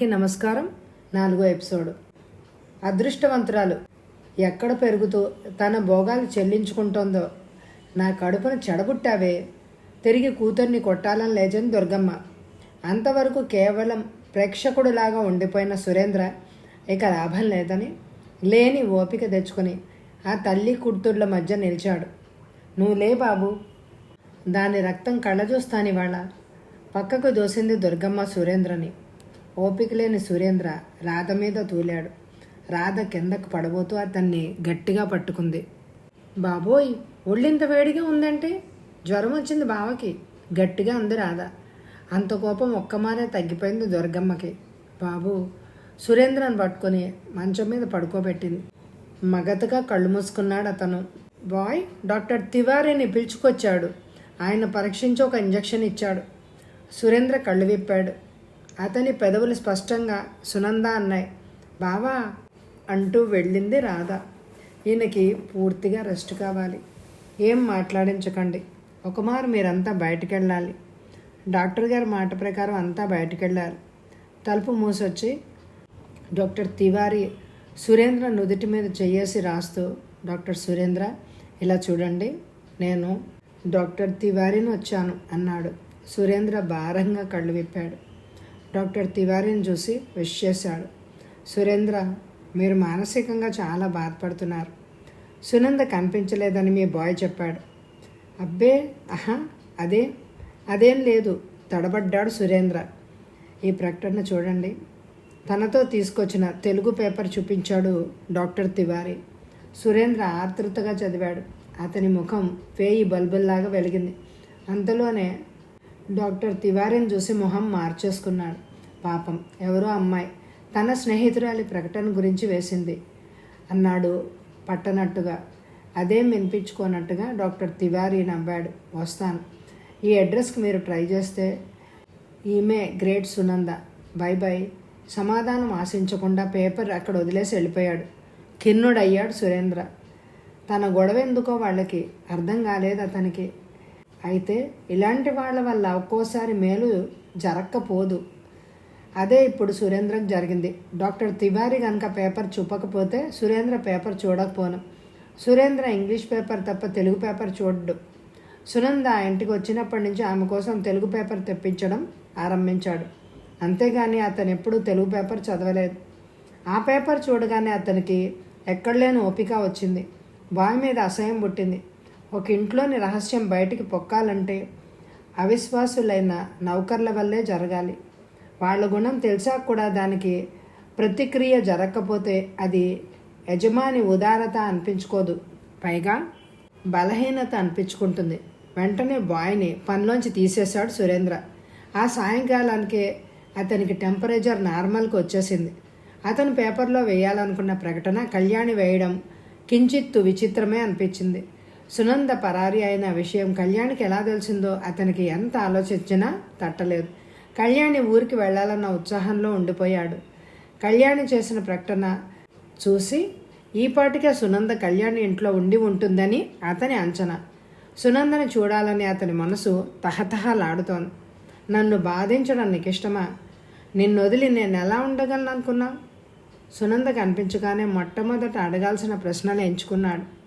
అందరికీ నమస్కారం. నాలుగో ఎపిసోడ్. అదృష్టవంతురాలు ఎక్కడ పెరుగుతూ తన భోగాలు చెల్లించుకుంటోందో నా కడుపును చెడబుట్టావే తిరిగి కూతుర్ని కొట్టాలని లేచని దుర్గమ్మ. అంతవరకు కేవలం ప్రేక్షకుడిలాగా ఉండిపోయిన సురేంద్ర ఇక లాభం లేదని లేని ఓపిక తెచ్చుకొని ఆ తల్లి కుర్తుళ్ళ మధ్య నిలిచాడు. నువ్వు లే బాబు. దాని రక్తం కళ్ళ చూస్తానివాళ పక్కకు దోసింది దుర్గమ్మ సురేంద్రని. ఓపిక లేని సురేంద్ర రాధ మీద తూలాడు. రాధ కిందకు పడబోతూ అతన్ని గట్టిగా పట్టుకుంది. బాబోయ్ ఒళ్ళింత వేడిగా ఉందంటే? జ్వరం వచ్చింది బావకి గట్టిగా అంది రాధ. అంత కోపం ఒక్కమారే తగ్గిపోయింది దుర్గమ్మకి. బాబు సురేంద్రని పట్టుకొని మంచం మీద పడుకోబెట్టింది. మగతగా కళ్ళు మూసుకున్నాడు అతను. బాయ్ డాక్టర్ తివారీని పిలుచుకొచ్చాడు. ఆయన పరీక్షించి ఒక ఇంజెక్షన్ ఇచ్చాడు. సురేంద్ర కళ్ళు విప్పాడు. అతని పెదవులు స్పష్టంగా సునంద అన్నాయి. బావా! అంటూ వెళ్ళింది రాధ. ఈయనకి పూర్తిగా రెస్ట్ కావాలి. ఏం మాట్లాడించకండి. ఒకమారు మీరంతా బయటికి వెళ్ళాలి డాక్టర్ గారి మాట ప్రకారం అంతా బయటికి వెళ్ళాలి తలుపు మూసొచ్చి డాక్టర్ తివారీ సురేంద్ర నుదుటి మీద చెయ్యేసి రాస్తూ డాక్టర్ సురేంద్ర ఇలా చూడండి నేను డాక్టర్ తివారీని వచ్చాను అన్నాడు. సురేంద్ర భారంగా కళ్ళు విప్పాడు. డాక్టర్ తివారీని చూసి విష్ చేశాడు. సురేంద్ర మీరు మానసికంగా చాలా బాధపడుతున్నారు. సునంద కనిపించలేదని మీ బాయ్ చెప్పాడు. అబ్బే ఆహా అదే అదేం లేదు తడబడ్డాడు సురేంద్ర. ఈ ప్రకటన చూడండి. తనతో తీసుకొచ్చిన తెలుగు పేపర్ చూపించాడు డాక్టర్ తివారీ. సురేంద్ర ఆతృతగా చదివాడు. అతని ముఖం వేయి బల్బుల్లాగా వెలిగింది. అంతలోనే డాక్టర్ తివారిని చూసి మొహం మార్చేసుకున్నాడు. పాపం ఎవరో అమ్మాయి తన స్నేహితురాలి ప్రకటన గురించి వేసింది. అన్నాడు పట్టనట్టుగా. అదేం వినిపించుకోనట్టుగా డాక్టర్ తివారీ నవ్వాడు. వస్తాను. ఈ అడ్రస్కి మీరు ట్రై చేస్తే. ఈమె గ్రేట్ సునంద. By by. సమాధానం ఆశించకుండా పేపర్ అక్కడ వదిలేసి వెళ్ళిపోయాడు. కిన్నుడయ్యాడు సురేంద్ర. తన గొడవ ఎందుకో వాళ్ళకి? అర్థం కాలేదు అతనికి. అయితే ఇలాంటి వాళ్ళ వల్ల ఒక్కోసారి మేలు జరక్కపోదు. అదే ఇప్పుడు సురేంద్రకు జరిగింది. డాక్టర్ తివారి కనుక పేపర్ చూపకపోతే సురేంద్ర పేపర్ చూడకపోను. సురేంద్ర ఇంగ్లీష్ పేపర్ తప్ప తెలుగు పేపర్ చూడడు. సునంద ఇంటికి వచ్చినప్పటి నుంచి ఆమె కోసం తెలుగు పేపర్ తెప్పించడం ఆరంభించాడు. అంతేగాని అతను ఎప్పుడూ తెలుగు పేపర్ చదవలేదు. ఆ పేపర్ చూడగానే అతనికి ఎక్కడలేని ఓపిక వచ్చింది. బావి మీద అసహ్యం పుట్టింది. ఒక ఇంట్లోని రహస్యం బయటికి పొక్కాలంటే అవిశ్వాసులైన నౌకర్ల వల్లే జరగాలి. వాళ్ళ గుణం తెలిసా కూడా దానికి ప్రతిక్రియ జరగకపోతే అది యజమాని ఉదారత అనిపించుకోదు. పైగా బలహీనత అనిపించుకుంటుంది. వెంటనే బాయ్ని పనిలోంచి తీసేశాడు సురేంద్ర. ఆ సాయంకాలానికే అతనికి టెంపరేచర్ నార్మల్కి వచ్చేసింది. అతను పేపర్లో వేయాలనుకున్న ప్రకటన కళ్యాణి వేయడం కించిత్తు విచిత్రమే అనిపించింది. సునంద పరారి అయిన విషయం కళ్యాణికి ఎలా తెలిసిందో అతనికి ఎంత ఆలోచించినా తట్టలేదు. కళ్యాణి ఊరికి వెళ్ళాలన్న ఉత్సాహంలో ఉండిపోయాడు. కళ్యాణి చేసిన ప్రకటన చూసి ఈపాటికే సునంద కళ్యాణి ఇంట్లో ఉండి ఉంటుందని అతని అంచనా. సునందని చూడాలని అతని మనసు తహతహలాడుతోంది. నన్ను బాధించడం నీకు ఇష్టమా? నిన్ను వదిలి నేను ఎలా ఉండగలను అనుకున్నా సునంద కనిపించగానే మొట్టమొదట అడగాల్సిన ప్రశ్నలు ఎంచుకున్నాడు.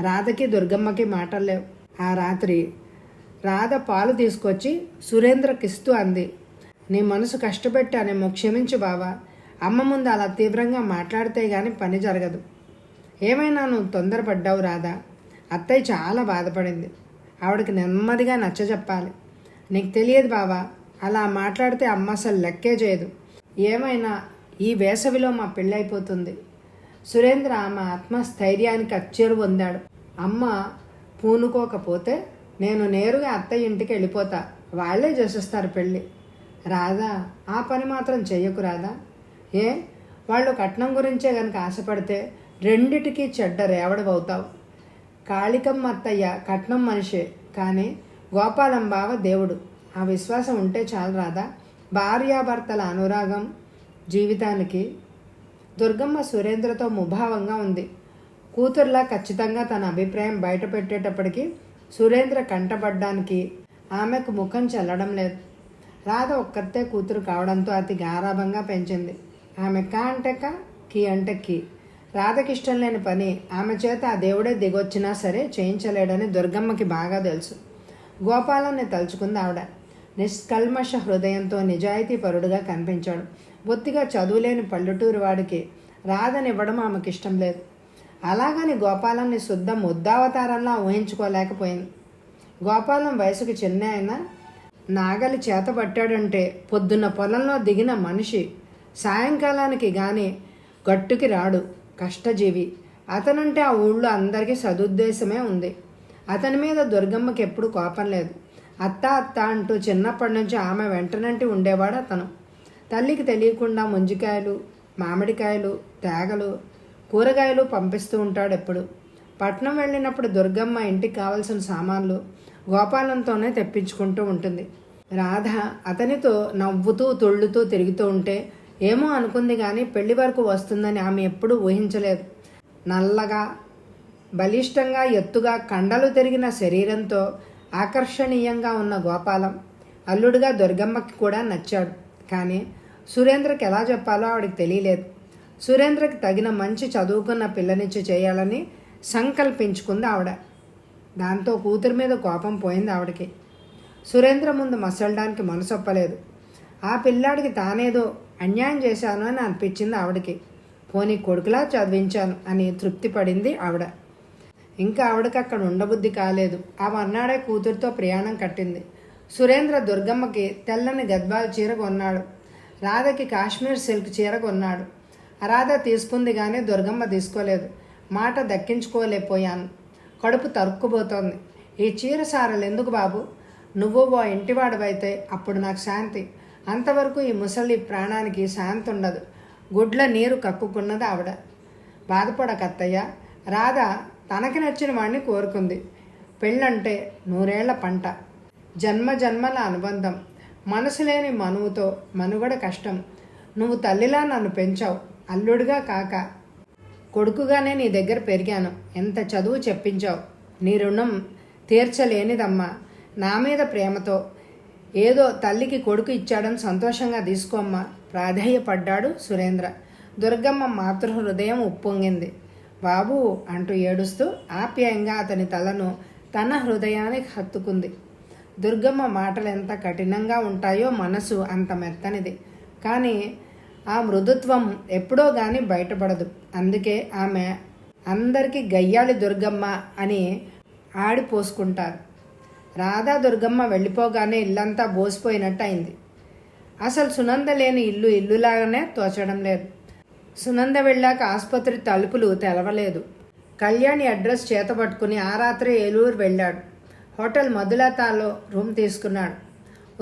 రాధకి దుర్గమ్మకి మాటలు లేవు. ఆ రాత్రి రాధ పాలు తీసుకొచ్చి సురేంద్రకిస్తూ అంది. నీ మనసు కష్టపెట్టానేమో క్షమించు బావా. అమ్మ ముందు అలా తీవ్రంగా మాట్లాడితే గాని పని జరగదు. ఏమైనా నువ్వు తొందరపడ్డావు రాధా? అత్తయ్య చాలా బాధపడింది. ఆవిడకి నెమ్మదిగా నచ్చ చెప్పాలి. నీకు తెలియదు బావా అలా మాట్లాడితే అమ్మ అసలు లెక్కే చేయదు. ఏమైనా ఈ వేసవిలో మా పెళ్ళైపోతుంది సురేంద్ర ఆమె ఆత్మస్థైర్యానికి అచ్చేరు పొందాడు. అమ్మ పూనుకోకపోతే నేను నేరుగా అత్తయ్య ఇంటికి వెళ్ళిపోతా. వాళ్ళే చేసేస్తారు పెళ్ళి రాదా ఆ పని మాత్రం చెయ్యకు రాదా ఏ? వాళ్ళు కట్నం గురించే కనుక ఆశపడితే రెండిటికి చెడ్డ రేవడవవుతావు. కాళికమ్మ అత్తయ్య కట్నం మనిషే కానీ గోపాలం బావ దేవుడు. ఆ విశ్వాసం ఉంటే చాలు రాదా భార్యాభర్తల అనురాగం జీవితానికి దుర్గమ్మ సురేంద్రతో ముభావంగా ఉంది. కూతుర్లా ఖచ్చితంగా తన అభిప్రాయం బయటపెట్టేటప్పటికీ సురేంద్ర కంటపడ్డానికి ఆమెకు ముఖం చెల్లడం లేదు. రాధ ఒక్కతే కూతురు కావడంతో అతి గారాభంగా పెంచింది. ఆమె కా అంటే కా కీ అంటే కీ. రాధకి ఇష్టం లేని పని ఆమె చేత ఆ దేవుడే దిగొచ్చినా సరే చేయించలేడని దుర్గమ్మకి బాగా తెలుసు. గోపాలాన్ని తలుచుకుంది ఆవిడ. నిష్కల్మష హృదయంతో నిజాయితీ పరుడుగా కనిపించాడు. బొత్తిగా చదువులేని పల్లెటూరు వాడికి రాదనివ్వడం ఆమెకి ఇష్టం లేదు. అలాగని గోపాలాన్ని శుద్ధ ముద్దావతారంలా ఊహించుకోలేకపోయింది. గోపాలం వయసుకు చిన్న అయినా నాగలి చేత పట్టాడంటే పొద్దున్న పొలంలో దిగిన మనిషి సాయంకాలానికి కానీ గట్టుకి రాడు కష్టజీవి. అతనంటే ఆ ఊళ్ళో అందరికీ సదుద్దేశమే ఉంది. అతని మీద దుర్గమ్మకి ఎప్పుడు కోపం లేదు. అత్త అత్త అంటూ చిన్నప్పటి నుంచి ఆమె వెంటనంటి ఉండేవాడు అతను. తల్లికి తెలియకుండా ముంజికాయలు మామిడికాయలు తేగలు కూరగాయలు పంపిస్తూ ఉంటాడు ఎప్పుడు. పట్నం వెళ్ళినప్పుడు దుర్గమ్మ ఇంటికి కావలసిన సామాన్లు గోపాలంతోనే తెప్పించుకుంటూ ఉంటుంది. రాధ అతనితో నవ్వుతూ తుళ్ళుతూ తిరుగుతూ ఉంటే ఏమో అనుకుంది కానీ పెళ్ళి వరకు వస్తుందని ఆమె ఎప్పుడూ ఊహించలేదు. నల్లగా బలిష్టంగా ఎత్తుగా కండలు తిరిగిన శరీరంతో ఆకర్షణీయంగా ఉన్న గోపాలం అల్లుడుగా దుర్గమ్మకి కూడా నచ్చాడు. కానీ సురేంద్రకి ఎలా చెప్పాలో ఆవిడకి తెలియలేదు. సురేంద్రకి తగిన మంచి చదువుకున్న పిల్లనిచ్చి చేయాలని సంకల్పించుకుంది ఆవిడ. దాంతో కూతురి మీద కోపం పోయింది ఆవిడకి. సురేంద్ర ముందు మసలడానికి మనసొప్పలేదు. ఆ పిల్లాడికి తానేదో అన్యాయం చేశాను అని అనిపించింది ఆవిడకి. పోనీ కొడుకులా చదివించాను అని తృప్తి పడింది ఆవిడ. ఇంకా ఆవిడకి అక్కడ ఉండబుద్ధి కాలేదు. ఆ అన్నాడే కూతురితో ప్రయాణం కట్టింది. సురేంద్ర దుర్గమ్మకి తెల్లని గద్వాల చీర కొన్నాడు. రాధకి కాశ్మీర్ సిల్క్ చీర కొన్నాడు. రాధ తీసుకుంది కానీ దుర్గమ్మ తీసుకోలేదు. మాట దక్కించుకోలేకపోయాను. కడుపు తరుక్కుపోతోంది. ఈ చీర సారలు ఎందుకు బాబు? నువ్వు ఓ ఇంటివాడవైతే అప్పుడు నాకు శాంతి. అంతవరకు ఈ ముసలి ప్రాణానికి శాంతి ఉండదు. గుడ్ల నీరు కక్కుకున్నది ఆవిడ. బాధపడకత్తయ్య. రాధ తనకి నచ్చిన వాడిని కోరుకుంది. పెళ్ళంటే నూరేళ్ళ పంట. జన్మ జన్మల అనుబంధం. మనసు లేని మనువుతో మనుగడ కష్టం. నువ్వు తల్లిలా నన్ను పెంచావు. అల్లుడిగా కాక కొడుకుగానే నీ దగ్గర పెరిగాను. ఎంత చదువు చెప్పించావు. నీ రుణం తీర్చలేనిదమ్మా. నా మీద ప్రేమతో ఏదో తల్లికి కొడుకు ఇచ్చాడని సంతోషంగా తీసుకోమ్మా. ప్రాధేయపడ్డాడు సురేంద్ర. దుర్గమ్మ మాతృ హృదయం ఉప్పొంగింది. బాబు అంటూ ఏడుస్తూ ఆప్యాయంగా అతని తలను తన హృదయానికి హత్తుకుంది. దుర్గమ్మ మాటలు ఎంత కఠినంగా ఉంటాయో మనసు అంత మెత్తనిది. కానీ ఆ మృదుత్వం ఎప్పుడో గాని బయటపడదు. అందుకే ఆమె అందరికీ గయ్యాలి దుర్గమ్మ అని ఆడిపోసుకుంటారు రాధా దుర్గమ్మ వెళ్ళిపోగానే ఇల్లంతా బోసిపోయినట్టు అయింది అసలు సునంద లేని ఇల్లు ఇల్లులాగానే తోచడం లేదు. సునంద వెళ్ళాక ఆసుపత్రి తలుపులు తెలవలేదు. కళ్యాణి అడ్రస్ చేతపట్టుకుని ఆ రాత్రి ఏలూరు వెళ్ళాడు. హోటల్ మధులతాలో రూమ్ తీసుకున్నాడు.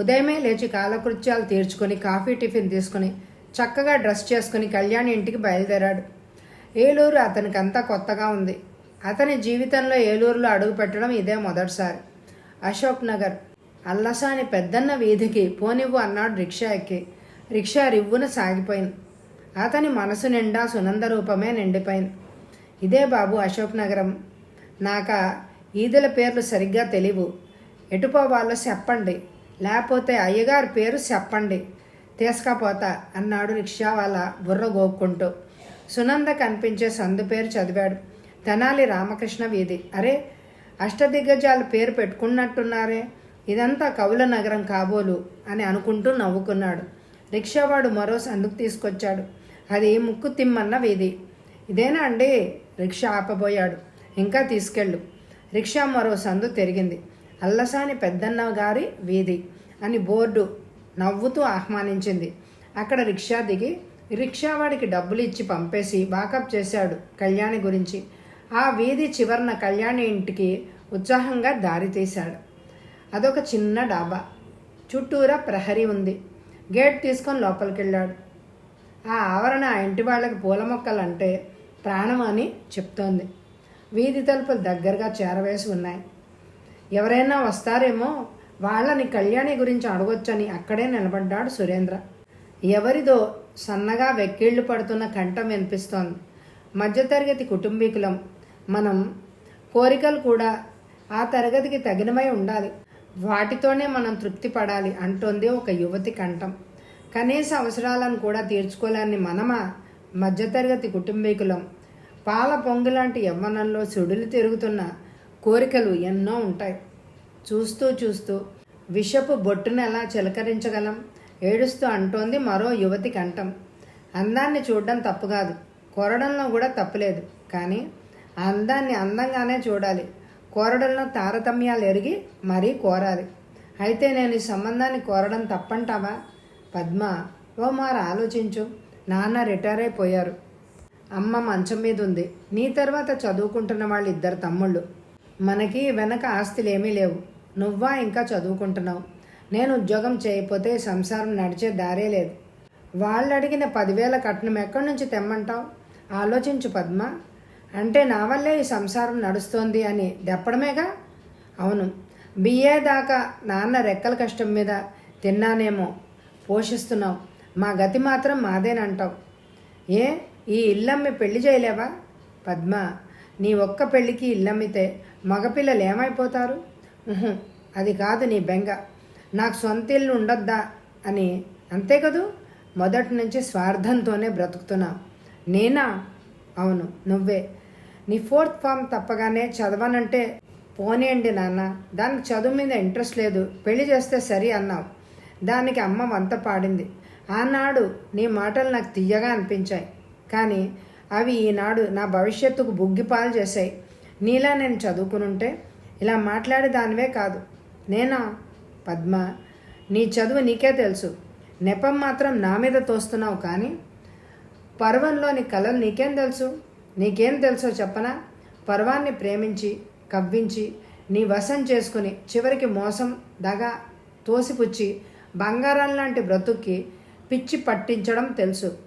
ఉదయమే లేచి కాలకృత్యాలు తీర్చుకొని కాఫీ టిఫిన్ తీసుకుని చక్కగా డ్రెస్ చేసుకుని కళ్యాణి ఇంటికి బయలుదేరాడు. ఏలూరు అతనికంతా కొత్తగా ఉంది. అతని జీవితంలో ఏలూరులో అడుగు పెట్టడం ఇదే మొదటిసారి. అశోక్ నగర్ అల్లసాని పెద్దన్న వీధికి పోనివ్వు అన్నాడు రిక్షా ఎక్కి. రిక్షా రివ్వున సాగిపోయింది. అతని మనసు నిండా సునంద రూపమే నిండిపోయింది. ఇదే బాబు అశోక్ నగరం. నాక ఈదుల పేర్లు సరిగ్గా తెలియవు ఎటుపోవాలో చెప్పండి. లేకపోతే అయ్యగారి పేరు చెప్పండి. తీసుకపోతా అన్నాడు రిక్షా వాళ్ళ బుర్ర గోక్కుంటూ. సునంద కనిపించే సందు పేరు చదివాడు. తెనాలి రామకృష్ణ వీధి. అరే అష్టదిగ్గజాల పేరు పెట్టుకున్నట్టున్నారే. ఇదంతా కవుల నగరం కాబోలు అని అనుకుంటూ నవ్వుకున్నాడు. రిక్షావాడు మరో సందుకు తీసుకొచ్చాడు. అది ముక్కు తిమ్మన్న వీధి. ఇదేనా అండి? రిక్షా ఆపబోయాడు. ఇంకా తీసుకెళ్ళు. రిక్షా మరో సందు తిరిగింది. అల్లసాని పెద్దన్న గారి వీధి అని బోర్డు నవ్వుతూ ఆహ్వానించింది. అక్కడ రిక్షా దిగి రిక్షావాడికి డబ్బులు ఇచ్చి పంపేసి బాకప్ చేశాడు కళ్యాణి గురించి. ఆ వీధి చివరన కళ్యాణి ఇంటికి ఉత్సాహంగా దారి తీశాడు. అదొక చిన్న డాబా. చుట్టూరా ప్రహరీ ఉంది. గేట్ తీసుకొని లోపలికి వెళ్ళాడు ఆ ఆవరణ ఆ ఇంటి వాళ్ళకి పూల మొక్కలంటే ప్రాణం అని చెప్తోంది. వీధి తలుపులు దగ్గరగా చేరవేసి ఉన్నాయి. ఎవరైనా వస్తారేమో వాళ్ళని కళ్యాణి గురించి అడగొచ్చని అక్కడే నిలబడ్డాడు సురేంద్ర. ఎవరిదో సన్నగా వెక్కిళ్ళు పడుతున్న కంఠం వినిపిస్తోంది. మధ్యతరగతి కుటుంబీకులం. మనం కోరికలు కూడా ఆ తరగతికి తగినమై ఉండాలి. వాటితోనే మనం తృప్తి పడాలి అంటోంది ఒక యువతి కంఠం. కనీస అవసరాలను కూడా తీర్చుకోలేని మనమా మధ్యతరగతి కుటుంబీకులం. పాల పొంగులాంటి యవ్వనంలో సుడులు తిరుగుతున్న కోరికలు ఎన్నో ఉంటాయి. చూస్తూ చూస్తూ విషపు బొట్టును ఎలా చిలకరించగలం? ఏడుస్తూ అంటోంది మరో యువతి కంఠం. అందాన్ని చూడడం తప్పు కాదు. కోరడంలో కూడా తప్పులేదు కానీ ఆ అందాన్ని అందంగానే చూడాలి. కోరడంలో తారతమ్యాలు ఎరిగి మరీ కోరాలి. అయితే నేను ఈ సంబంధాన్ని కోరడం తప్పంటావా? పద్మ ఓ మారు ఆలోచించు. నాన్న రిటైర్ అయిపోయారు. అమ్మ మంచం మీద ఉంది నీ తర్వాత చదువుకుంటున్న వాళ్ళు ఇద్దరు తమ్ముళ్ళు. మనకి వెనక ఆస్తులు ఏమీ లేవు. నువ్వా ఇంకా చదువుకుంటున్నావు. నేను ఉద్యోగం చేయకపోతే సంసారం నడిచే దారే లేదు. వాళ్ళు అడిగిన పదివేల కట్నం ఎక్కడి నుంచి తెమ్మంటావు? ఆలోచించు పద్మ. అంటే నా వల్లే ఈ సంసారం నడుస్తోంది అని దెప్పడమేగా? అవును. బిఏ దాకా నాన్న రెక్కల కష్టం మీద తిన్నానేమో. పోషిస్తున్నావు. మా గతి మాత్రం మాదేనంటావు. ఏ? ఈ ఇల్లమ్మి పెళ్ళి చేయలేవా? పద్మ నీ ఒక్క పెళ్ళికి ఇల్లమ్మితే మగపిల్లలు ఏమైపోతారు? అది కాదు నీ బెంగ. నాకు సొంత ఇల్లు ఉండొద్దా అని. అంతే కదూ? మొదటి నుంచి స్వార్థంతోనే బ్రతుకుతున్నావు నేనా? అవును నువ్వే. నీ ఫోర్త్ ఫామ్ తప్పగానే చదవనంటే పోనేయండి నాన్న. దానికి చదువు మీద ఇంట్రెస్ట్ లేదు. పెళ్ళి చేస్తే సరి అన్నావు. దానికి అమ్మ వంత పాడింది. ఆనాడు నీ మాటలు నాకు తీయగా అనిపించాయి. కానీ అవి ఈనాడు నా భవిష్యత్తుకు బుగ్గిపాలు చేశాయి. నీలా నేను చదువుకునుంటే ఇలా మాట్లాడే దానివే కాదు. నేనా? పద్మ నీ చదువు నీకే తెలుసు. నెపం మాత్రం నా మీద తోస్తున్నావు కానీ పర్వంలోని కళలు నీకేం తెలుసు? నీకేం తెలుసో చెప్పనా? పర్వాన్ని ప్రేమించి కవ్వించి నీ వశం చేసుకుని చివరికి మోసం దగ తోసిపుచ్చి బంగారం లాంటి బ్రతుక్కి పిచ్చి పట్టించడం తెలుసు.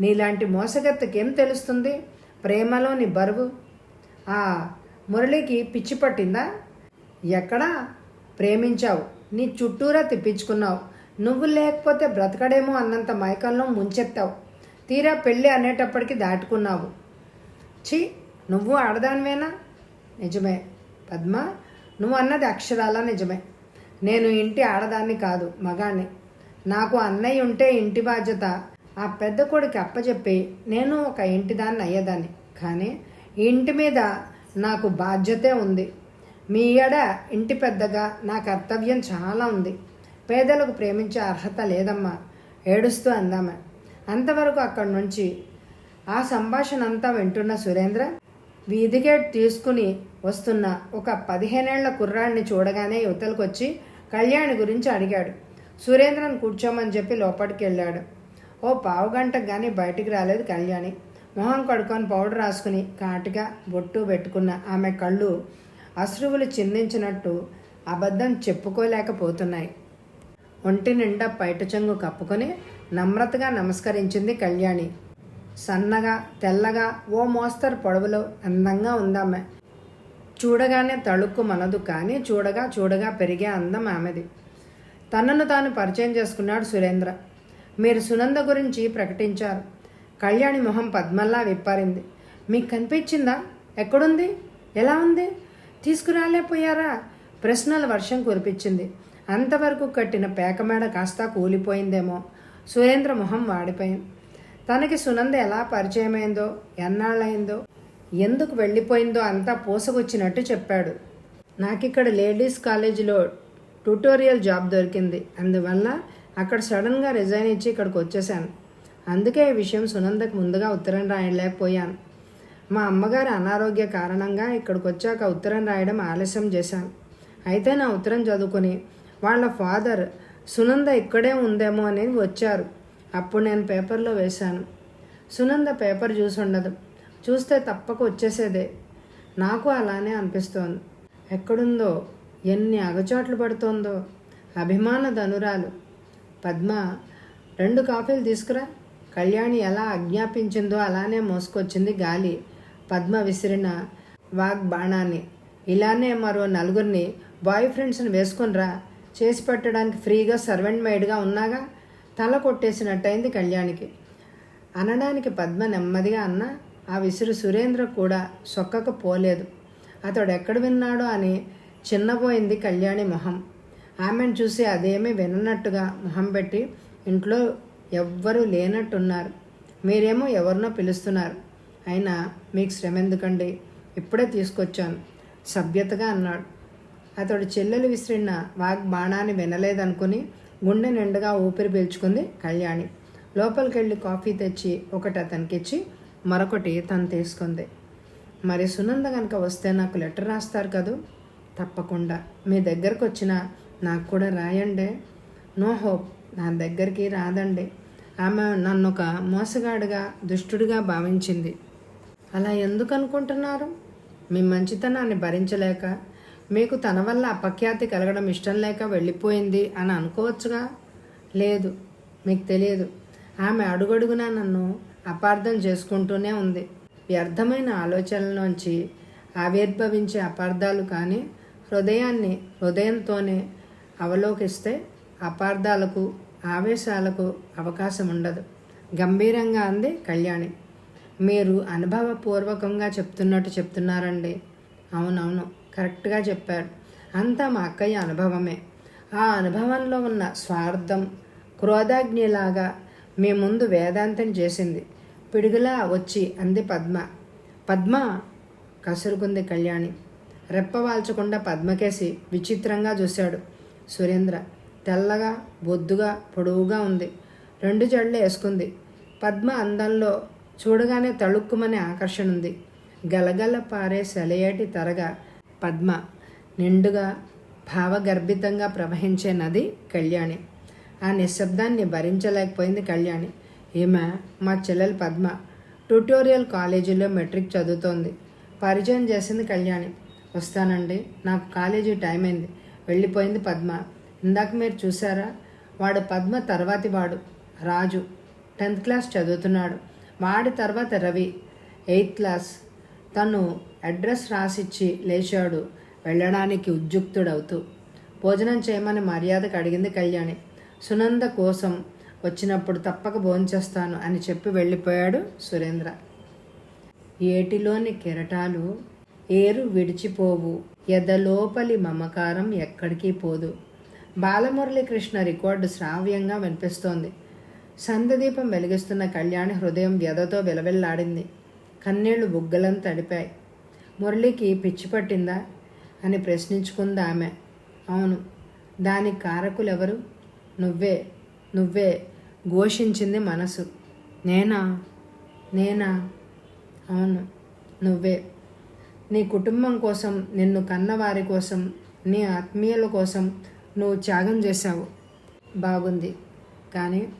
నీలాంటి మోసగత్తకేం తెలుస్తుంది? ప్రేమలోని బరువు. ఆ మురళికి పిచ్చి పట్టిందా? ఎక్కడా? ప్రేమించావు. నీ చుట్టూరా తిప్పించుకున్నావు. నువ్వు లేకపోతే బ్రతకడేమో అన్నంత మైకంలో ముంచెత్తావు. తీరా పెళ్ళి అనేటప్పటికి దాటుకున్నావు. ఛీ! నువ్వు ఆడదానివేనా? నిజమే. పద్మ! నువ్వు అన్నది అక్షరాల నిజమే. నేను ఇంటి ఆడదాన్ని కాదు మగాణ్ణి నాకు అన్నయ్య ఉంటే ఇంటి బాధ్యత. ఆ పెద్ద కొడుకు అప్పచెప్పి నేను ఒక ఇంటి దాన్ని అయ్యేదాన్ని. కానీ ఇంటి మీద నాకు బాధ్యతే ఉంది. మీ ఎడ ఇంటి పెద్దగా నా కర్తవ్యం చాలా ఉంది. పేదలకు ప్రేమించే అర్హత లేదమ్మా. ఏడుస్తూ అందామా. అంతవరకు అక్కడి నుంచి ఆ సంభాషణ అంతా వింటున్న సురేంద్ర వీధిగేట్ తీసుకుని వస్తున్న ఒక పదిహేనేళ్ళ కుర్రాడిని చూడగానే యువతలకొచ్చి కళ్యాణి గురించి అడిగాడు. సురేంద్రను కూర్చోమని చెప్పి లోపలికి వెళ్ళాడు ఓ పావు కానీ బయటికి రాలేదు కళ్యాణి. మొహం కడుక్కొని పౌడర్ రాసుకుని కాటిగా బొట్టు పెట్టుకున్న ఆమె కళ్ళు అశ్రువులు చిందించినట్టు అబద్ధం చెప్పుకోలేకపోతున్నాయి. ఒంటి నిండా పైట చెంగు కప్పుకొని నమ్రతగా నమస్కరించింది కళ్యాణి. సన్నగా తెల్లగా ఓ మోస్తరు పొడవులో అందంగా ఉందామె. చూడగానే తళుక్కు మనదు కానీ చూడగా చూడగా పెరిగే అందం ఆమెది. తనను తాను పరిచయం చేసుకున్నాడు సురేంద్ర. మీరు సునంద గురించి ప్రకటించారు. కళ్యాణి మొహం పద్మల్లా విప్పారింది. మీకు కనిపించిందా? ఎక్కడుంది? ఎలా ఉంది? తీసుకురాలేపోయారా ప్రశ్నల వర్షం కురిపించింది. అంతవరకు కట్టిన పేకమేడ కాస్త కూలిపోయిందేమో. సురేంద్ర మొహం వాడిపోయింది. తనకి సునంద ఎలా పరిచయమైందో ఎన్నాళ్ళైందో ఎందుకు వెళ్ళిపోయిందో అంతా పూసకొచ్చినట్టు చెప్పాడు. నాకిక్కడ లేడీస్ కాలేజీలో ట్యూటోరియల్ జాబ్ దొరికింది. అందువల్ల అక్కడ సడన్గా రిజైన్ ఇచ్చి ఇక్కడికి వచ్చేసాను అందుకే ఈ విషయం సునందకు ముందుగా ఉత్తరం రాయలేకపోయాను. మా అమ్మగారి అనారోగ్య కారణంగా ఇక్కడికి వచ్చాక ఉత్తరం రాయడం ఆలస్యం చేశాను. అయితే నా ఉత్తరం చదువుకొని వాళ్ళ ఫాదర్ సునంద ఇక్కడే ఉందేమో అని వచ్చారు. అప్పుడు నేను పేపర్లో వేశాను. సునంద పేపర్ చూసి ఉండదు. చూస్తే తప్పక వచ్చేసేదే. నాకు అలానే అనిపిస్తోంది. ఎక్కడుందో? ఎన్ని అగచాట్లు పడుతోందో? అభిమాన ధనురాలు. పద్మ రెండు కాఫీలు తీసుకురా. కళ్యాణి ఎలా ఆజ్ఞాపించిందో అలానే మోసుకొచ్చింది గాలి. పద్మ విసిరిన వాగ్బాణాన్ని ఇలానే మరో నలుగురిని బాయ్ ఫ్రెండ్స్ని వేసుకునిరా. చేసి పెట్టడానికి ఫ్రీగా సర్వెంట్ మేడ్గా ఉన్నాగా? తల కొట్టేసినట్టయింది కళ్యాణికి. అనడానికి పద్మ నెమ్మదిగా అన్న ఆ విసురు సురేంద్ర కూడా సొక్కక పోలేదు అతడు ఎక్కడ విన్నాడో అని చిన్నపోయింది కళ్యాణి మొహం. ఆమెను చూసి అదేమీ విననట్టుగా మొహం పెట్టి ఇంట్లో ఎవ్వరూ లేనట్టున్నారు. మీరేమో ఎవరినో పిలుస్తున్నారు. అయినా మీకు శ్రమ ఎందుకండి ఇప్పుడే తీసుకొచ్చాను. సభ్యతగా అన్నాడు. అతడు చెల్లెలు విసిరిన వాగ్ బాణాన్ని వినలేదనుకుని గుండె నిండుగా ఊపిరి పీల్చుకుంది కళ్యాణి. లోపలికి వెళ్ళి కాఫీ తెచ్చి ఒకటి అతనికిచ్చి మరొకటి తను తీసుకుంది. మరి సునంద కనుక వస్తే నాకు లెటర్ రాస్తారు కదూ? తప్పకుండా. మీ దగ్గరకు వచ్చిన నాకు కూడా రాయండి. No hope. నా దగ్గరికి రాదండి. ఆమె నన్ను ఒక మోసగాడిగా దుష్టుడిగా భావించింది. అలా ఎందుకు అనుకుంటున్నారు మీ మంచితనాన్ని భరించలేక మీకు తన వల్ల అపఖ్యాతి కలగడం ఇష్టం లేక వెళ్ళిపోయింది అని అనుకోవచ్చుగా? లేదు మీకు తెలియదు. ఆమె అడుగడుగునా నన్ను అపార్థం చేసుకుంటూనే ఉంది. వ్యర్థమైన ఆలోచనలోంచి ఆవిర్భవించే అపార్థాలు కానీ హృదయాన్ని హృదయంతోనే అవలోకిస్తే అపార్థాలకు ఆవేశాలకు అవకాశం ఉండదు గంభీరంగా అంది కళ్యాణి. మీరు అనుభవపూర్వకంగా చెప్తున్నట్టు చెప్తున్నారండి. అవునవును కరెక్ట్గా చెప్పారు. అంతా మా అక్కయ్య అనుభవమే. ఆ అనుభవంలో ఉన్న స్వార్థం క్రోధాగ్నిలాగా మీ ముందు వేదాంతం చేసింది. పిడుగులా వచ్చి అంది పద్మ. పద్మ? కసురుకుంది కళ్యాణి. రెప్పవాల్చకుండా పద్మకేసి విచిత్రంగా చూశాడు. సురేంద్ర తెల్లగా బొద్దుగా పొడవుగా ఉంది. రెండు జడలు వేసుకుంది. పద్మ అందంలో చూడగానే తళుక్కుమనే ఆకర్షణ ఉంది. గలగల పారే సెలయేటి తరగా పద్మ నిండుగా భావగర్భితంగా ప్రవహించే నది కళ్యాణి. ఆ నిశ్శబ్దాన్ని భరించలేకపోయింది కళ్యాణి. ఈమె మా చెల్లెలు పద్మ ట్యూటోరియల్ కాలేజీలో మెట్రిక్ చదువుతోంది. పరిచయం చేసింది కళ్యాణి. వస్తానండి. నాకు కాలేజీ టైం అయింది వెళ్ళిపోయింది పద్మ. ఇందాక మీరు చూసారా వాడు పద్మ తర్వాతి వాడు. రాజు. టెన్త్ క్లాస్ చదువుతున్నాడు. వాడి తర్వాత రవి. Eighth class. తను అడ్రస్ రాసిచ్చి లేచాడు. వెళ్ళడానికి ఉద్యుక్తుడవుతూ. భోజనం చేయమని మర్యాదకు అడిగింది కళ్యాణి. సునంద కోసం వచ్చినప్పుడు తప్పక భోంచేస్తాను అని చెప్పి వెళ్ళిపోయాడు సురేంద్ర. ఏటిలోని కెరటాలు ఏరు విడిచిపోవు. ఎదలోపలి మమకారం ఎక్కడికి పోదు. బాలమురళీకృష్ణ రికార్డు శ్రావ్యంగా వినిపిస్తోంది. సందదీపం వెలిగిస్తున్న కళ్యాణి హృదయం వ్యధతో విలవిల్లాడింది. కన్నీళ్ళు బుగ్గలను తడిపాయి. మురళికి పిచ్చి పట్టిందా అని ప్రశ్నించుకుంది ఆమె. అవును. దానికి కారకులెవరు? నువ్వే నువ్వే ఘోషించింది మనసు. నేనా? నేనా? అవును. నువ్వే. నీ కుటుంబం కోసం నిన్ను కన్నవారి కోసం నీ ఆత్మీయుల కోసం నువ్వు త్యాగం చేశావు. బాగుంది. కానీ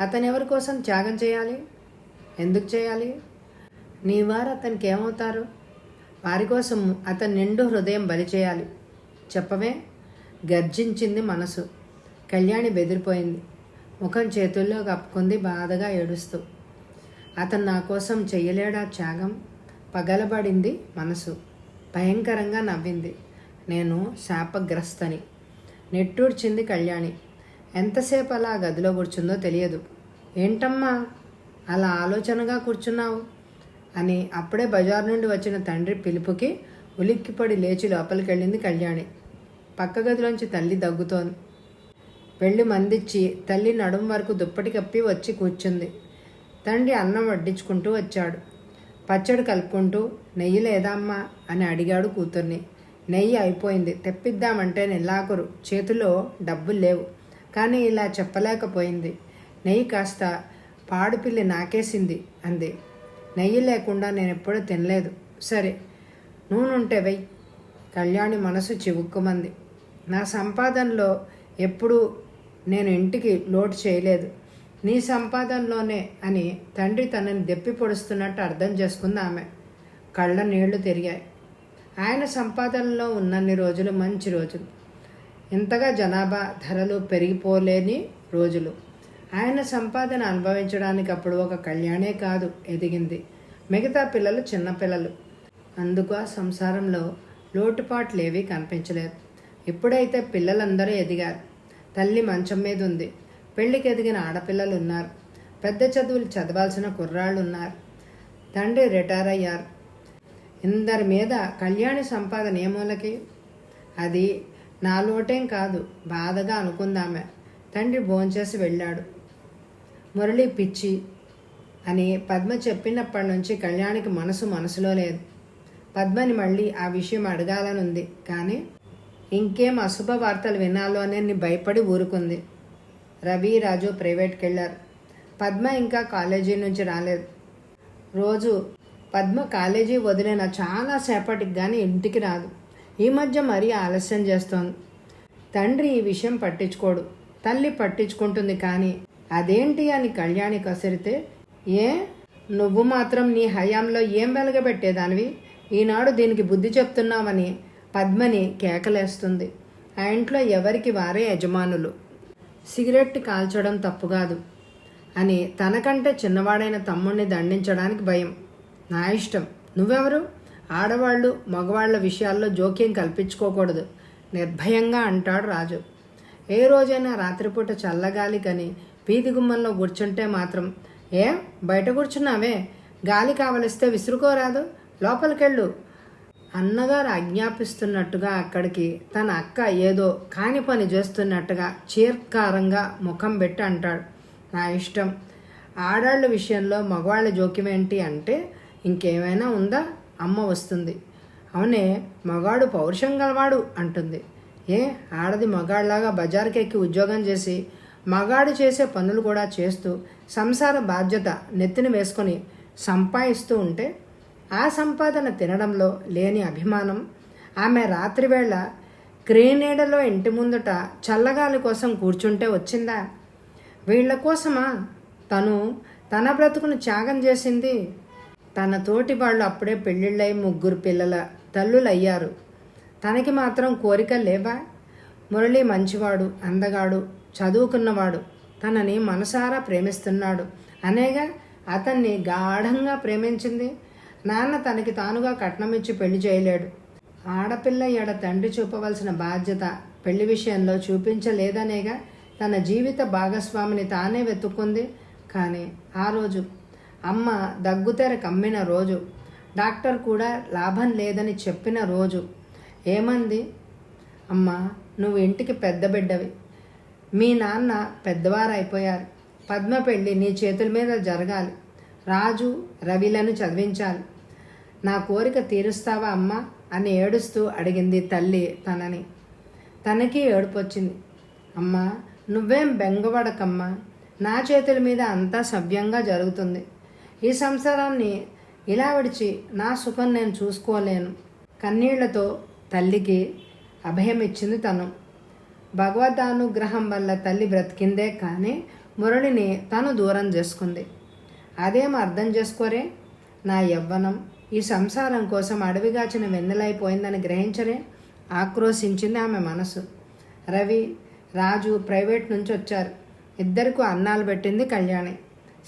అతను ఎవరి కోసం త్యాగం చేయాలి? ఎందుకు చేయాలి? నీ వారు అతనికి ఏమవుతారు? వారి కోసం అతని నిండు హృదయం బలి చేయాలి. చెప్పవే? గర్జించింది మనసు. కళ్యాణి బెదిరిపోయింది. ముఖం చేతుల్లో కప్పుకుంది బాధగా ఏడుస్తూ. అతను నా కోసం చెయ్యలేడా త్యాగం? పగలబడింది మనసు. భయంకరంగా నవ్వింది. నేను శాపగ్రస్తని. నెట్టూర్చింది కళ్యాణి. ఎంతసేపు అలా గదిలో కూర్చుందో తెలియదు. ఏంటమ్మా అలా ఆలోచనగా కూర్చున్నావు? అని అప్పుడే బజార్ నుండి వచ్చిన తండ్రి పిలుపుకి ఉలిక్కిపడి లేచి లోపలికి వెళ్ళింది కళ్యాణి. పక్క గదిలోంచి తల్లి దగ్గుతోంది. వెళ్ళి మందిచ్చి తల్లి నడుం వరకు దుప్పటి కప్పి వచ్చి కూర్చుంది. తండ్రి అన్నం వడ్డించుకుంటూ వచ్చాడు. పచ్చడి కలుపుకుంటూ నెయ్యి లేదామ్మా అని అడిగాడు కూతుర్ని. నెయ్యి అయిపోయింది తెప్పిద్దామంటే నెల్లాకురు చేతిలో డబ్బులు లేవు. కానీ ఇలా చెప్పలేకపోయింది. నెయ్యి కాస్త పాడుపిల్లి నాకేసింది అంది. నెయ్యి లేకుండా నేను ఎప్పుడూ తినలేదు. సరే నూనె ఉంటే వెయ్యి కళ్యాణి మనసు చివుక్కుమంది. నా సంపాదనలో ఎప్పుడూ నేను ఇంటికి లోటు చేయలేదు. నీ సంపాదనలోనే అని తండ్రి తనని దెప్పి పొడుస్తున్నట్టు అర్థం చేసుకుంది ఆమె. కళ్ళ నీళ్ళు తిరిగాయి. ఆయన సంపాదనలో ఉన్నన్ని రోజులు మంచి రోజులు. ఇంతగా జనాభా ధరలు పెరిగిపోలేని రోజులు. ఆయన సంపాదన అనుభవించడానికి అప్పుడు ఒక కళ్యాణే కాదు ఎదిగింది. మిగతా పిల్లలు చిన్నపిల్లలు అందుకు ఆ సంసారంలో లోటుపాట్లేవీ కనిపించలేదు. ఇప్పుడైతే పిల్లలందరూ ఎదిగారు. తల్లి మంచం మీద ఉంది. పెళ్ళికి ఎదిగిన ఆడపిల్లలు ఉన్నారు పెద్ద చదువులు చదవాల్సిన కుర్రాళ్ళు ఉన్నారు తండ్రి రిటైర్ అయ్యారు. ఇందరి మీద కళ్యాణి సంపాదన ఏ అది నాలోటేం కాదు బాధగా అనుకుందామె. తండ్రి భోంచేసి వెళ్ళాడు. మురళి పిచ్చి అని పద్మ చెప్పినప్పటి నుంచి కళ్యాణికి మనసు మనసులో లేదు. పద్మని మళ్ళీ ఆ విషయం అడగాలనుంది. కానీ ఇంకేం అశుభ వార్తలు వినాలో అని భయపడి ఊరుకుంది. రవి రాజు ప్రైవేట్కి వెళ్ళారు పద్మ ఇంకా కాలేజీ నుంచి రాలేదు. రోజు పద్మ కాలేజీ వదిలిన చాలా సేపటికి కానీ ఇంటికి రాదు. ఈ మధ్య మరీ ఆలస్యం చేస్తోంది. తండ్రి ఈ విషయం పట్టించుకోడు. తల్లి పట్టించుకుంటుంది కానీ అదేంటి అని కళ్యాణి కసిరితే ఏ? నువ్వు మాత్రం నీ హయాంలో ఏం వెలగబెట్టేదానివి? ఈనాడు దీనికి బుద్ధి చెప్తున్నావని పద్మని కేకలేస్తుంది. ఆ ఇంట్లో ఎవరికి వారే యజమానులు. సిగరెట్ కాల్చడం తప్పు కాదు అని తనకంటే చిన్నవాడైన తమ్ముణ్ణి దండించడానికి భయం. నా ఇష్టం. నువ్వెవరు? ఆడవాళ్ళు మగవాళ్ళ విషయాల్లో జోక్యం కల్పించుకోకూడదు. నిర్భయంగా అంటాడు రాజు. ఏ రోజైనా రాత్రిపూట చల్లగాలి కని వీధి గుమ్మంలో కూర్చుంటే మాత్రం ఏ? బయట కూర్చున్నావే? గాలి కావలిస్తే విసురుకోరాదు? లోపలికెళ్ళు. అన్నగారు ఆజ్ఞాపిస్తున్నట్టుగా అక్కడికి తన అక్క ఏదో కాని పని చేస్తున్నట్టుగా చీర్కారంగా ముఖం పెట్టి అంటాడు. నా ఇష్టం. ఆడాళ్ళ విషయంలో మగవాళ్ళ జోక్యం ఏంటి అంటే ఇంకేమైనా ఉందా? అమ్మ వస్తుంది. అవునే మగాడు పౌరుషం గలవాడు అంటుంది. ఏ ఆడది మగాళ్ళలాగా బజార్కెక్కి ఉద్యోగం చేసి మగాడు చేసే పనులు కూడా చేస్తూ సంసార బాధ్యత నెత్తిన వేసుకొని సంపాదిస్తూ ఉంటే ఆ సంపాదన తినడంలో లేని అభిమానం ఆమె రాత్రివేళ క్రేనేడలో ఇంటి ముందుట చల్లగాలి కోసం కూర్చుంటే వచ్చిందా? వీళ్ళ కోసమా? తను తన బ్రతుకును త్యాగం చేసింది. తన తోటి వాళ్ళు అప్పుడే పెళ్ళిళ్ళై ముగ్గురు పిల్లల తల్లులయ్యారు. తనకి మాత్రం కోరిక లేవా? మురళి మంచివాడు అందగాడు చదువుకున్నవాడు. తనని మనసారా ప్రేమిస్తున్నాడు. అనేగా అతన్ని గాఢంగా ప్రేమించింది. నాన్న తనకి తానుగా కట్నం ఇచ్చి పెళ్ళి చేయలేడు. ఆడపిల్ల ఎడ తండ్రి చూపవలసిన బాధ్యత పెళ్ళి విషయంలో చూపించలేదనేగా తన జీవిత భాగస్వామిని తానే వెతుక్కుంది. కానీ ఆ రోజు అమ్మ దగ్గుతెర కమ్మిన రోజు డాక్టర్ కూడా లాభం లేదని చెప్పిన రోజు ఏమంది? అమ్మ నువ్వు ఇంటికి పెద్ద బిడ్డవి. మీ నాన్న పెద్దవారు అయిపోయారు పద్మ పెళ్ళి నీ చేతుల మీద జరగాలి. రాజు రవిలను చదివించాలి. నా కోరిక తీరుస్తావా అమ్మా? అని ఏడుస్తూ అడిగింది తల్లి తనని. తనకి ఏడుపొచ్చింది. అమ్మా నువ్వేం బెంగపడకమ్మా. నా చేతుల మీద అంతా సవ్యంగా జరుగుతుంది. ఈ సంసారాన్ని ఇలా విడిచి నా సుఖం నేను చూసుకోలేను. కన్నీళ్ళతో తల్లికి అభయం ఇచ్చింది తను. భగవద్నుగ్రహం వల్ల తల్లి బ్రతికిందే కానీ మురళిని తను దూరం చేసుకుంది. అదేం అర్థం చేసుకోరే? నా యవ్వనం ఈ సంసారం కోసం అడవిగాచిన వెన్నెలైపోయిందని గ్రహించరే ఆక్రోశించింది ఆమె మనసు. రవి రాజు ప్రైవేట్ నుంచి వచ్చారు ఇద్దరికి అన్నాలు పెట్టింది కళ్యాణి.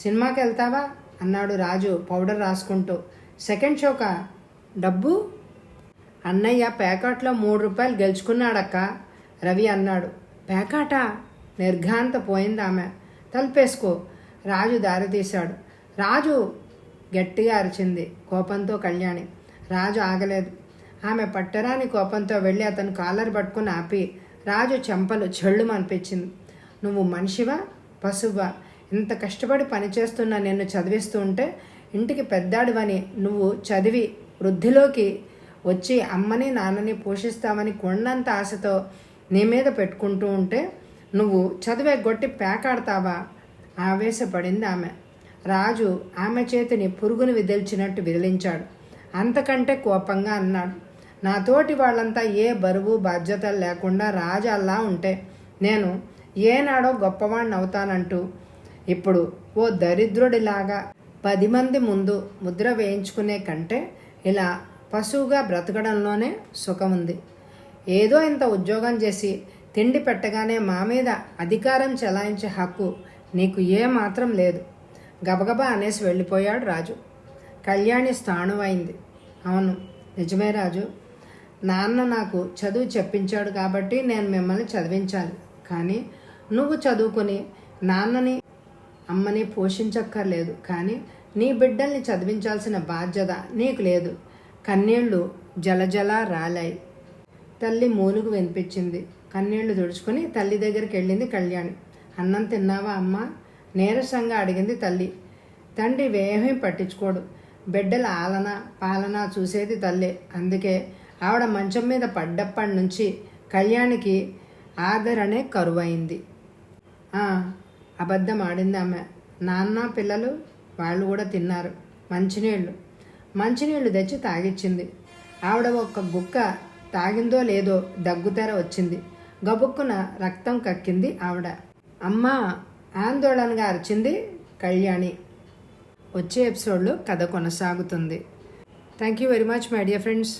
సినిమాకి వెళ్తావా అన్నాడు రాజు పౌడర్ రాసుకుంటూ. సెకండ్ షోకా? డబ్బు? అన్నయ్య ప్యాకాట్లో మూడు రూపాయలు గెలుచుకున్నాడక్క. రవి అన్నాడు. ప్యాకాటా? నిర్ఘాంత పోయింది ఆమె తలుపేసుకో. రాజు దారి తీశాడు రాజు! గట్టిగా అరిచింది కోపంతో కళ్యాణి. రాజు ఆగలేదు. ఆమె పట్టరాని కోపంతో వెళ్ళి అతను కాలర్ పట్టుకుని ఆపి రాజు చెంపలు చెళ్ళు అనిపించింది నువ్వు మనిషివా? పశువా ఇంత కష్టపడి పనిచేస్తున్న నిన్ను చదివిస్తూ ఉంటే ఇంటికి పెద్దాడివని నువ్వు చదివి వృద్ధిలోకి వచ్చి అమ్మని నాన్నని పోషిస్తామని కొండంత ఆశతో నీ మీద పెట్టుకుంటూ ఉంటే నువ్వు చదివే గొట్టి పేకాడతావా? ఆవేశపడింది ఆమె. రాజు ఆమె చేతిని పురుగును విదిల్చినట్టు విదిలించాడు. అంతకంటే కోపంగా అన్నాడు నాతోటి వాళ్ళంతా ఏ బరువు బాధ్యతలు లేకుండా రాజాల్లా ఉంటే నేను ఏనాడో గొప్పవాణ్ణి అవుతానంటూ ఇప్పుడు ఓ దరిద్రుడిలాగా పది మంది ముందు ముద్ర వేయించుకునే కంటే ఇలా పశువుగా బ్రతకడంలోనే సుఖం ఉంది ఏదో ఇంత ఉద్యోగం చేసి తిండి పెట్టగానే మా మీద అధికారం చెలాయించే హక్కు నీకు ఏమాత్రం లేదు. గబగబా అనేసి వెళ్ళిపోయాడు రాజు. కళ్యాణి స్థాణువైంది. అవును నిజమే రాజు. నాన్న నాకు చదువు చెప్పించాడు కాబట్టి నేను మిమ్మల్ని చదివించాలి. కానీ నువ్వు చదువుకుని నాన్నని అమ్మని పోషించక్కర్లేదు. కానీ నీ బిడ్డల్ని చదివించాల్సిన బాధ్యత నీకు లేదు. కన్నీళ్ళు జలజల రాలాయి. తల్లి మూలుగు వినిపించింది. కన్నీళ్ళు తుడుచుకొని తల్లి దగ్గరికి వెళ్ళింది కళ్యాణి. అన్నం తిన్నావా అమ్మా? నీరసంగా అడిగింది తల్లి. తండ్రి వేహం పట్టించుకోడు. బిడ్డల ఆలన పాలన చూసేది తల్లే. అందుకే ఆవిడ మంచం మీద పడ్డప్పటి నుంచి కళ్యాణికి ఆదరణే కరువైంది. అబద్ధం ఆడింది ఆమె నాన్న పిల్లలు వాళ్ళు కూడా తిన్నారు. మంచినీళ్ళు. మంచినీళ్ళు తెచ్చి తాగిచ్చింది. ఆవిడ ఒక్క గుక్క తాగిందో లేదో దగ్గుతెర వచ్చింది. గబుక్కున రక్తం కక్కింది ఆవిడ. అమ్మా ఆందోళనగా అరిచింది కళ్యాణి. వచ్చే ఎపిసోడ్లో కథ కొనసాగుతుంది. Thank you very much my dear friends